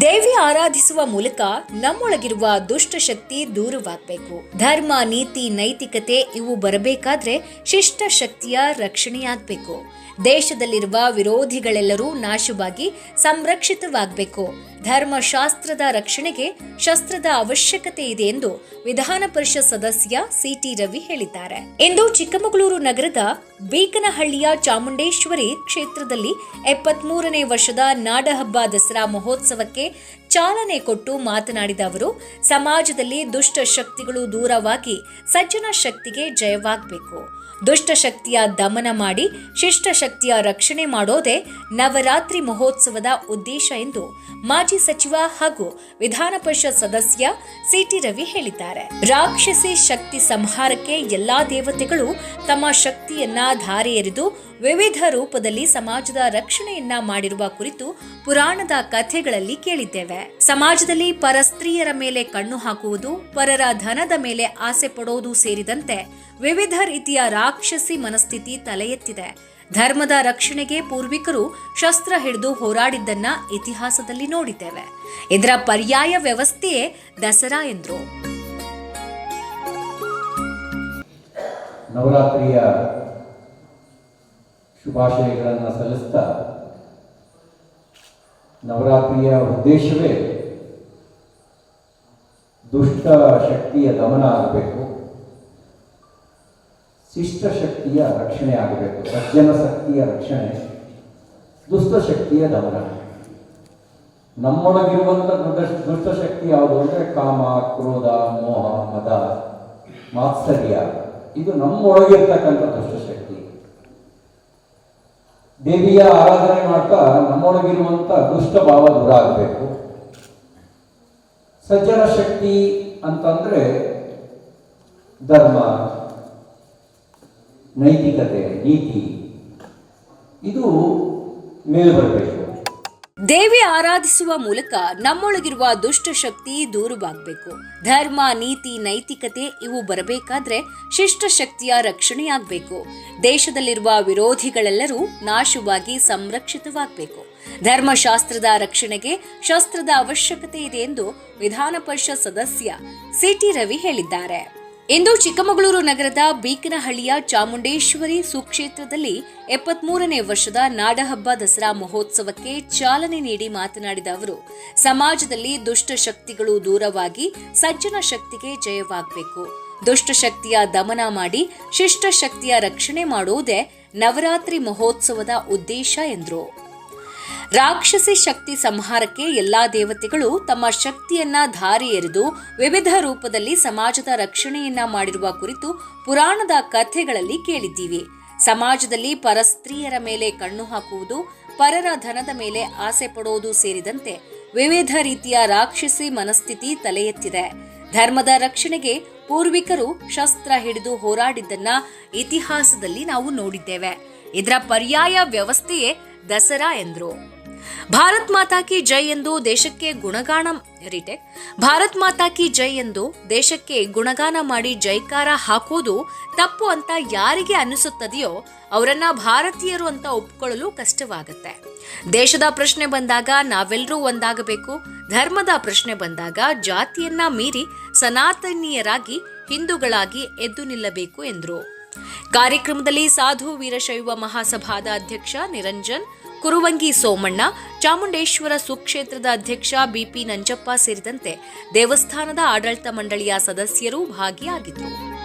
ದೇವಿ ಆರಾಧಿಸುವ ಮೂಲಕ ನಮ್ಮೊಳಗಿರುವ ದುಷ್ಟಶಕ್ತಿ ದೂರವಾಗಬೇಕು. ಧರ್ಮ ನೀತಿ ನೈತಿಕತೆ ಇವು ಬರಬೇಕಾದ್ರೆ ಶಿಷ್ಟ ಶಕ್ತಿಯ ರಕ್ಷಣೆಯಾಗಬೇಕು. ದೇಶದಲ್ಲಿರುವ ವಿರೋಧಿಗಳೆಲ್ಲರೂ ನಾಶವಾಗಿ ಸಂರಕ್ಷಿತವಾಗಬೇಕು. ಧರ್ಮಶಾಸ್ತ್ರದ ರಕ್ಷಣೆಗೆ ಶಸ್ತ್ರದ ಅವಶ್ಯಕತೆ ಇದೆ ಎಂದು ವಿಧಾನ ಪರಿಷತ್ ಸದಸ್ಯ ಸಿಟಿ ರವಿ ಹೇಳಿದ್ದಾರೆ. ಇಂದು ಚಿಕ್ಕಮಗಳೂರು ನಗರದ ಬೀಕನಹಳ್ಳಿಯ ಚಾಮುಂಡೇಶ್ವರಿ ಕ್ಷೇತ್ರದಲ್ಲಿ ಎಪ್ಪತ್ಮೂರನೇ ವರ್ಷದ ನಾಡಹಬ್ಬ ದಸರಾ ಮಹೋತ್ಸವಕ್ಕೆ ಚಾಲನೆ ಕೊಟ್ಟು ಮಾತನಾಡಿದ ಅವರು, ಸಮಾಜದಲ್ಲಿ ದುಷ್ಟ ಶಕ್ತಿಗಳು ದೂರವಾಗಿ ಸಜ್ಜನ ಶಕ್ತಿಗೆ ಜಯವಾಗಬೇಕು. ದುಷ್ಟ ಶಕ್ತಿಯ ದಮನ ಮಾಡಿ ಶಿಷ್ಟ ಶಕ್ತಿಯ ರಕ್ಷಣೆ ಮಾಡೋದೇ ನವರಾತ್ರಿ ಮಹೋತ್ಸವದ ಉದ್ದೇಶ ಎಂದು ಮಾಜಿ ಸಚಿವ ಹಾಗೂ ವಿಧಾನ ಪರಿಷತ್ ಸದಸ್ಯ ಸಿಟಿ ರವಿ ಹೇಳಿದ್ದಾರೆ. ರಾಕ್ಷಸಿ ಶಕ್ತಿ ಸಂಹಾರಕ್ಕೆ ಎಲ್ಲಾ ದೇವತೆಗಳು ತಮ್ಮ ಶಕ್ತಿಯನ್ನ ಧಾರೆ ಎರೆದು ವಿವಿಧ ರೂಪದಲ್ಲಿ ಸಮಾಜದ ರಕ್ಷಣೆಯನ್ನ ಮಾಡಿರುವ ಕುರಿತು ಪುರಾಣದ ಕಥೆಗಳಲ್ಲಿ ಕೇಳಿದ್ದೇವೆ. ಸಮಾಜದಲ್ಲಿ ಪರ ಸ್ತ್ರೀಯರ ಮೇಲೆ ಕಣ್ಣು ಹಾಕುವುದು, ಪರರ ಧನದ ಮೇಲೆ ಆಸೆ ಪಡೋದು ಸೇರಿದಂತೆ ವಿವಿಧ ರೀತಿಯ ರಾಕ್ಷಸಿ ಮನಸ್ಥಿತಿ ತಲೆ ಎತ್ತಿದೆ ಧರ್ಮದ ರಕ್ಷಣೆಗೆ ಪೂರ್ವಿಕರು ಶಸ್ತ್ರ ಹಿಡಿದು ಹೋರಾಡಿದ್ದನ್ನ ಇತಿಹಾಸದಲ್ಲಿ ನೋಡಿದ್ದೇವೆ. ಇದರ ಪರ್ಯಾಯ ವ್ಯವಸ್ಥೆಯೇ ದಸರಾ ಎಂದರು. ನವರಾತ್ರಿಯ ಶುಭಾಶಯಗಳನ್ನು ಸಲ್ಲಿಸ್ತಾ ನವರಾತ್ರಿಯ ಉದ್ದೇಶವೇ ದುಷ್ಟ ಶಕ್ತಿಯ ದಮನ ಆಗಬೇಕು, ಶಿಷ್ಟ ಶಕ್ತಿಯ ರಕ್ಷಣೆ ಆಗಬೇಕು ಸಜ್ಜನ ಶಕ್ತಿಯ ರಕ್ಷಣೆ, ದುಷ್ಟ ಶಕ್ತಿಯ ದಮನ. ನಮ್ಮೊಳಗಿರುವಂಥ ದುಷ್ಟ ದುಷ್ಟ ಶಕ್ತಿ ಯಾವುದು ಅಂದರೆ ಕಾಮ, ಕ್ರೋಧ, ಮೋಹ, ಮದ, ಮಾತ್ಸರ್ಯ. ಇದು ನಮ್ಮೊಳಗಿರ್ತಕ್ಕಂಥ ದುಷ್ಟಶಕ್ತಿ ದೇವಿಯ ಆರಾಧನೆ ಮಾಡ್ತಾ ನಮ್ಮೊಳಗಿರುವಂಥ ದುಷ್ಟ ಭಾವ ದೂರ ಆಗಬೇಕು. ಸಜ್ಜನ ಶಕ್ತಿ ಅಂತಂದ್ರೆ ಧರ್ಮ, ನೈತಿಕತೆ, ನೀತಿ. ಇದು ಮೇಲೆ ಬರಬೇಕು ದೇವಿ ಆರಾಧಿಸುವ ಮೂಲಕ ನಮ್ಮೊಳಗಿರುವ ದುಷ್ಟ ಶಕ್ತಿ ದೂರವಾಗಬೇಕು. ಧರ್ಮ, ನೀತಿ, ನೈತಿಕತೆ ಇವು ಬರಬೇಕಾದ್ರೆ ಶಿಷ್ಟ ಶಕ್ತಿಯ ರಕ್ಷಣೆಯಾಗಬೇಕು. ದೇಶದಲ್ಲಿರುವ ವಿರೋಧಿಗಳೆಲ್ಲರೂ ನಾಶವಾಗಿ ಸಂರಕ್ಷಿತವಾಗಬೇಕು. ಧರ್ಮಶಾಸ್ತ್ರದ ರಕ್ಷಣೆಗೆ ಶಸ್ತ್ರದ ಅವಶ್ಯಕತೆ ಇದೆ ಎಂದು ವಿಧಾನ ಪರಿಷತ್ ಸದಸ್ಯ ಸಿಟಿ ರವಿ ಹೇಳಿದ್ದಾರೆ. ಇಂದು ಚಿಕ್ಕಮಗಳೂರು ನಗರದ ಬೀಕನಹಳ್ಳಿಯ ಚಾಮುಂಡೇಶ್ವರಿ ಸುಕ್ಷೇತ್ರದಲ್ಲಿ ಎಪ್ಪತ್ಮೂರನೇ ವರ್ಷದ ನಾಡಹಬ್ಬ ದಸರಾ ಮಹೋತ್ಸವಕ್ಕೆ ಚಾಲನೆ ನೀಡಿ ಮಾತನಾಡಿದ ಅವರು, ಸಮಾಜದಲ್ಲಿ ದುಷ್ಟಶಕ್ತಿಗಳು ದೂರವಾಗಿ ಸಜ್ಜನ ಶಕ್ತಿಗೆ ಜಯವಾಗಬೇಕು. ದುಷ್ಟಶಕ್ತಿಯ ದಮನ ಮಾಡಿ ಶಿಷ್ಟಶಕ್ತಿಯ ರಕ್ಷಣೆ ಮಾಡುವುದೇ ನವರಾತ್ರಿ ಮಹೋತ್ಸವದ ಉದ್ದೇಶ ಎಂದರು. ರಾಕ್ಷಸಿ ಶಕ್ತಿ ಸಂಹಾರಕ್ಕೆ ಎಲ್ಲಾ ದೇವತೆಗಳು ತಮ್ಮ ಶಕ್ತಿಯನ್ನ ಧಾರಿ ಎರೆದು ವಿವಿಧ ರೂಪದಲ್ಲಿ ಸಮಾಜದ ರಕ್ಷಣೆಯನ್ನ ಮಾಡಿರುವ ಕುರಿತು ಪುರಾಣದ ಕಥೆಗಳಲ್ಲಿ ಕೇಳಿದ್ದೀವಿ. ಸಮಾಜದಲ್ಲಿ ಪರಸ್ತ್ರೀಯರ ಮೇಲೆ ಕಣ್ಣು ಹಾಕುವುದು, ಪರರ ಧನದ ಮೇಲೆ ಆಸೆ ಪಡೋದು ಸೇರಿದಂತೆ ವಿವಿಧ ರೀತಿಯ ರಾಕ್ಷಸಿ ಮನಸ್ಥಿತಿ ತಲೆ ಎತ್ತಿದೆ ಧರ್ಮದ ರಕ್ಷಣೆಗೆ ಪೂರ್ವಿಕರು ಶಸ್ತ್ರ ಹಿಡಿದು ಹೋರಾಡಿದ್ದನ್ನ ಇತಿಹಾಸದಲ್ಲಿ ನಾವು ನೋಡಿದ್ದೇವೆ. ಇದರ ಪರ್ಯಾಯ ವ್ಯವಸ್ಥೆಯೇ ದಸರಾ ಎಂದ್ರು. ಭಾರತ್ ಮಾತಾ ಕಿ ಜೈ ಎಂದು ದೇಶಕ್ಕೆ ಗುಣಗಾನ ರಿಟೇಕ್. ಭಾರತ್ ಮಾತಾ ಕಿ ಜೈ ಎಂದು ದೇಶಕ್ಕೆ ಗುಣಗಾನ ಮಾಡಿ ಜೈಕಾರ ಹಾಕೋದು ತಪ್ಪು ಅಂತ ಯಾರಿಗೆ ಅನಿಸುತ್ತದೆಯೋ ಅವರನ್ನ ಭಾರತೀಯರು ಅಂತ ಒಪ್ಕೊಳ್ಳಲು ಕಷ್ಟವಾಗುತ್ತೆ. ದೇಶದ ಪ್ರಶ್ನೆ ಬಂದಾಗ ನಾವೆಲ್ಲರೂ ಒಂದಾಗಬೇಕು. ಧರ್ಮದ ಪ್ರಶ್ನೆ ಬಂದಾಗ ಜಾತಿಯನ್ನ ಮೀರಿ ಸನಾತನೀಯರಾಗಿ ಹಿಂದೂಗಳಾಗಿ ಎದ್ದು ನಿಲ್ಲಬೇಕು ಎಂದರು. ಕಾರ್ಯಕ್ರಮದಲ್ಲಿ ಸಾಧು ವೀರಶೈವ ಮಹಾಸಭಾದ ಅಧ್ಯಕ್ಷ ನಿರಂಜನ್ ಕುರುವಂಗಿ ಸೋಮಣ್ಣ ಚಾಮುಂಡೇಶ್ವರ ಸುಕ್ಷೇತ್ರದ ಅಧ್ಯಕ್ಷ ಬಿಪಿ ನಂಜಪ್ಪ ಸೇರಿದಂತೆ ದೇವಸ್ಥಾನದ ಆಡಳಿತ ಮಂಡಳಿಯ ಸದಸ್ಯರು ಭಾಗಿಯಾಗಿದ್ದರು.